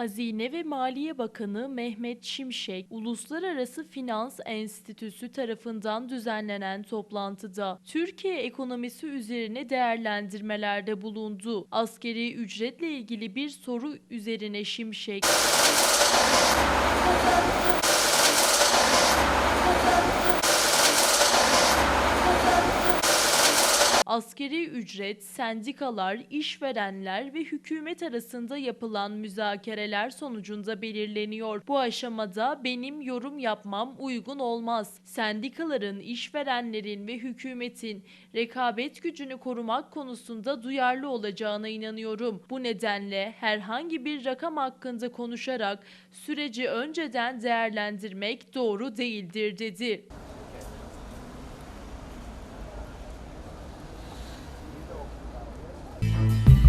Hazine ve Maliye Bakanı Mehmet Şimşek, Uluslararası Finans Enstitüsü tarafından düzenlenen toplantıda Türkiye ekonomisi üzerine değerlendirmelerde bulundu. Askeri ücretle ilgili bir soru üzerine Şimşek, Askeri ücret, sendikalar, işverenler ve hükümet arasında yapılan müzakereler sonucunda belirleniyor. Bu aşamada benim yorum yapmam uygun olmaz. Sendikaların, işverenlerin ve hükümetin rekabet gücünü korumak konusunda duyarlı olacağına inanıyorum. Bu nedenle herhangi bir rakam hakkında konuşarak süreci önceden değerlendirmek doğru değildir dedi. you